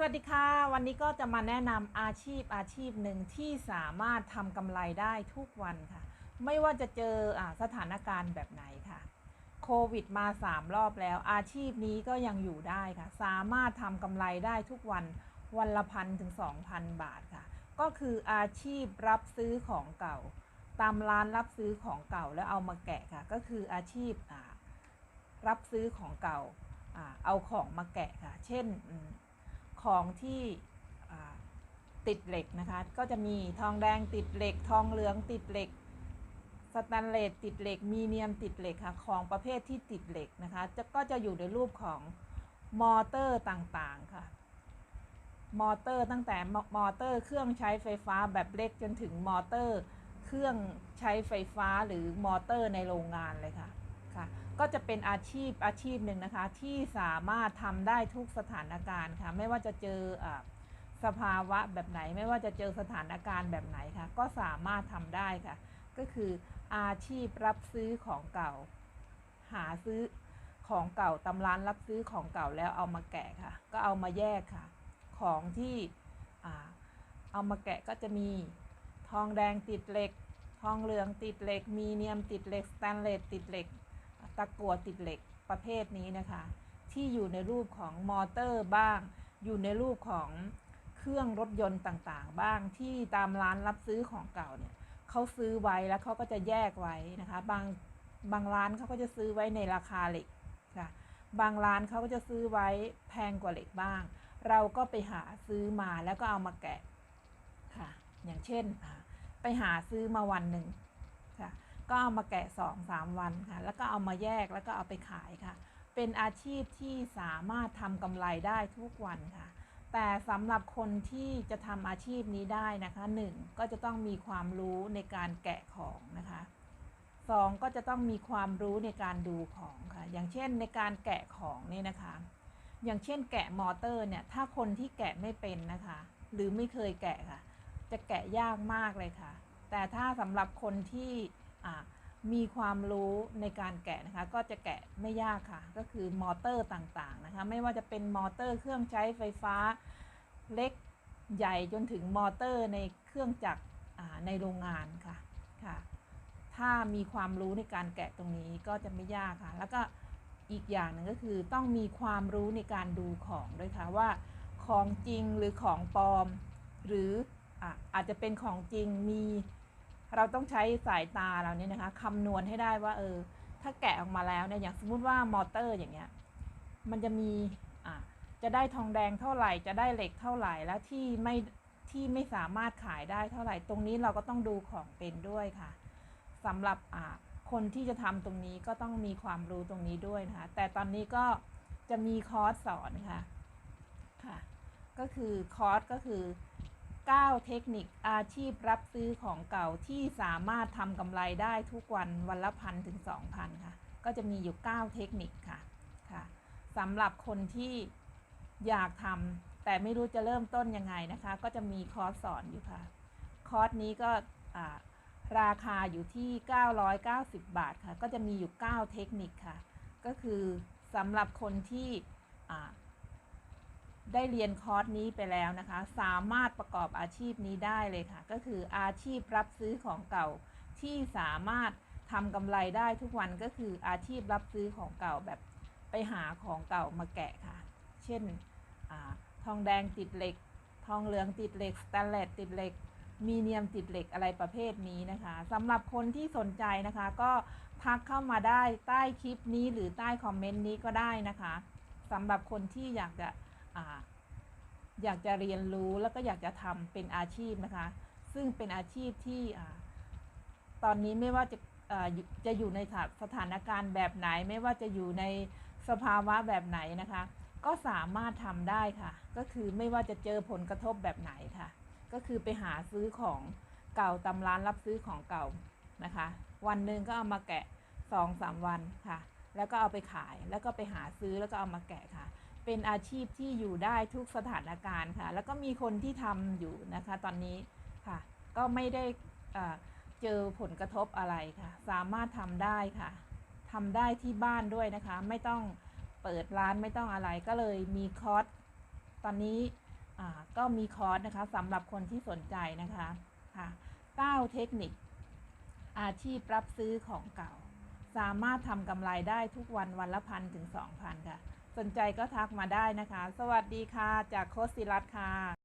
สวัสดีค่ะ วันนี้ก็จะมาแนะนำอาชีพอาชีพหนึ่งที่สามารถทำกำไรได้ทุกวันค่ะ ไม่ว่าจะเจออสถานการณ์แบบไหนค่ะโควิดมา 3 รอบแล้ว อาชีพนี้ก็ยังอยู่ได้ค่ะ สามารถทำกำไรได้ทุกวันวันละพันถึง 2,000 บาทค่ะ ก็คืออาชีพรับซื้อของเก่า ตามร้านรับซื้อของเก่าแล้วเอามาแกะค่ะ ก็คืออาชีพรับซื้อของเก่าอเอาของมาแกะค่ะ เช่น ของที่ติดเหล็กนะคะ ก็จะมีทองแดงติดเหล็ก ทองเหลืองติดเหล็ก สแตนเลสติดเหล็ก มีเนียมติดเหล็กค่ะ ของประเภทที่ติดเหล็กนะคะ จะก็จะอยู่ในรูปของมอเตอร์ต่างๆค่ะ มอเตอร์ตั้งแต่มอเตอร์เครื่องใช้ไฟฟ้าแบบเล็กจนถึงมอเตอร์ เครื่องใช้ไฟฟ้าหรือมอเตอร์ในโรงงานเลยค่ะ ค่ะ ก็จะเป็นอาชีพอาชีพหนึ่งนะคะ ที่สามารถทำได้ทุกสถานการณ์ค่ะ ไม่ว่าจะเจออสภาวะแบบไหน ไม่ว่าจะเจอสถานการณ์แบบไหนค่ะ ก็สามารถทำได้ค่ะ ก็คืออาชีพรับซื้อของเก่า หาซื้อของเก่าตำร้านรับซื้อของเก่าแล้วเอามาแกะค่ะ ก็เอามาแยกค่ะ ของที่เอามาแกะก็จะมีทองแดงติดเหล็ก ทองเหลืองติดเหล็ก มีเนียมติดเหล็ก สแตนเลสติดเหล็ก ตะกั่วติดเหล็กประเภทนี้นะคะ ที่อยู่ในรูปของมอเตอร์บ้าง อยู่ในรูปของเครื่องรถยนต์ต่างๆ บ้างที่ตามร้านรับซื้อของเก่าเนี่ยเขาซื้อไว้แล้วเขาก็จะแยกไว้นะคะ บางบางร้านเขาก็จะซื้อไว้ในราคาเหล็กค่ะ บางร้านเขาก็จะซื้อไว้แพงกว่าเหล็กบ้าง เราก็ไปหาซื้อมาแล้วก็เอามาแกะค่ะ อย่างเช่น ไปหาซื้อมาวันหนึ่งค่ะ ก็เอามาแกะสองสามวันค่ะ แล้วก็เอามาแยกแล้วก็เอาไปขายค่ะ เป็นอาชีพที่สามารถทำกำไรได้ทุกวันค่ะ แต่สำหรับคนที่จะทำอาชีพนี้ได้นะคะหนึ่งก็จะต้องมีความรู้ในการแกะของนะคะสองก็จะต้องมีความรู้ในการดูของค่ะ อย่างเช่นในการแกะของนี่นะคะ อย่างเช่นแกะมอเตอร์เนี่ย ถ้าคนที่แกะไม่เป็นนะคะ หรือไม่เคยแกะค่ะ จะแกะยากมากเลยค่ะ แต่ถ้าสำหรับคนที่ มีความรู้ในการแกะนะคะ ก็จะแกะไม่ยากค่ะ ก็คือมอเตอร์ต่างๆนะคะ ไม่ว่าจะเป็นมอเตอร์เครื่องใช้ไฟฟ้าเล็กใหญ่จนถึงมอเตอร์ในเครื่องจักรในโรงงานค่ะค่ะ ถ้ามีความรู้ในการแกะตรงนี้ก็จะไม่ยากค่ะ แล้วก็อีกอย่างหนึ่งก็คือต้องมีความรู้ในการดูของด้วยค่ะว่าของจริงหรือของปลอม หรือออาจจะเป็นของจริงมี เราต้องใช้สายตาเราเนี่ยนะคะคำนวณให้ได้ว่าเออถ้าแกะออกมาแล้วเนี่ยอย่างสมมุติว่ามอเตอร์อย่างเงี้ยมันจะมีอะจะได้ทองแดงเท่าไหร่ จะได้เหล็กเท่าไหร่แล้วที่ไม่ที่ไม่สามารถขายได้เท่าไหร่ ตรงนี้เราก็ต้องดูของเป็นด้วยค่ะสำหรับอะคนที่จะทำตรงนี้ก็ต้องมีความรู้ตรงนี้ด้วยนะคะแต่ตอนนี้ก็จะมีคอร์สสอนค่ะค่ะ ก็คือคอร์สก็คือ 9 เทคนิคอาชีพรับซื้อของเก่าที่สามารถทำกำไรได้ทุกวันวันละพันถึง 2,000 ค่ะ ก็จะมีอยู่ 9 เทคนิคค่ะค่ะสำหรับคนที่อยากทำแต่ไม่รู้จะเริ่มต้นยังไงนะคะ ก็จะมีคอร์สสอนอยู่ค่ะ คอร์สนี้ก็ราคาอยู่ที่ 990 บาทค่ะ ก็จะมีอยู่ 9 เทคนิคค่ะ ก็คือสำหรับคนที่ ได้เรียนคอร์สนี้ไปแล้วนะคะ สามารถประกอบอาชีพนี้ได้เลยค่ะ ก็คืออาชีพรับซื้อของเก่าที่สามารถทำกำไรได้ทุกวันก็คืออาชีพรับซื้อของเก่าแบบไปหาของเก่ามาแกะค่ะ เช่นอทองแดงติดเหล็ก ทองเหลืองติดเหล็กสแตนเลสติดเหล็กมีเนียมติดเหล็กอะไรประเภทนี้นะคะสำหรับคนที่สนใจนะคะ ก็ทักเข้ามาได้ใต้คลิปนี้หรือใต้คอมเมนต์นี้ก็ได้นะคะสำหรับคนที่อยากจะ อยากจะเรียนรู้แล้วก็อยากจะทำเป็นอาชีพนะคะ ซึ่งเป็นอาชีพที่ตอนนี้ไม่ว่าจะาจะอยู่ในสถานการณ์แบบไหน ไม่ว่าจะอยู่ในสภาวะแบบไหนนะคะ ก็สามารถทำได้ค่ะ ก็คือไม่ว่าจะเจอผลกระทบแบบไหนค่ะ ก็คือไปหาซื้อของเก่าตำร้านรับซื้อของเก่านะคะ วันหนึ่งก็เอามาแกะสองสามวันค่ะ แล้วก็เอาไปขายแล้วก็ไปหาซื้อแล้วก็เอามาแกะค่ะ เป็นอาชีพที่อยู่ได้ทุกสถานการณ์ค่ะ แล้วก็มีคนที่ทำอยู่นะคะ ตอนนี้ค่ะ ก็ไม่ได้เจอผลกระทบอะไรค่ะ สามารถทำได้ค่ะทำได้ที่บ้านด้วยนะคะ ไม่ต้องเปิดร้านไม่ต้องอะไรก็เลยมีคอร์สตอนนี้ก็มีคอร์สนะคะสำหรับคนที่สนใจนะคะค่ะ9เทคนิค อาชีพรับซื้อของเก่า สามารถทำกำไรได้ทุกวันวันละพันถึงสองพันค่ะ สนใจก็ทักมาได้นะคะ สวัสดีค่ะ จากโคสิรัตค่ะ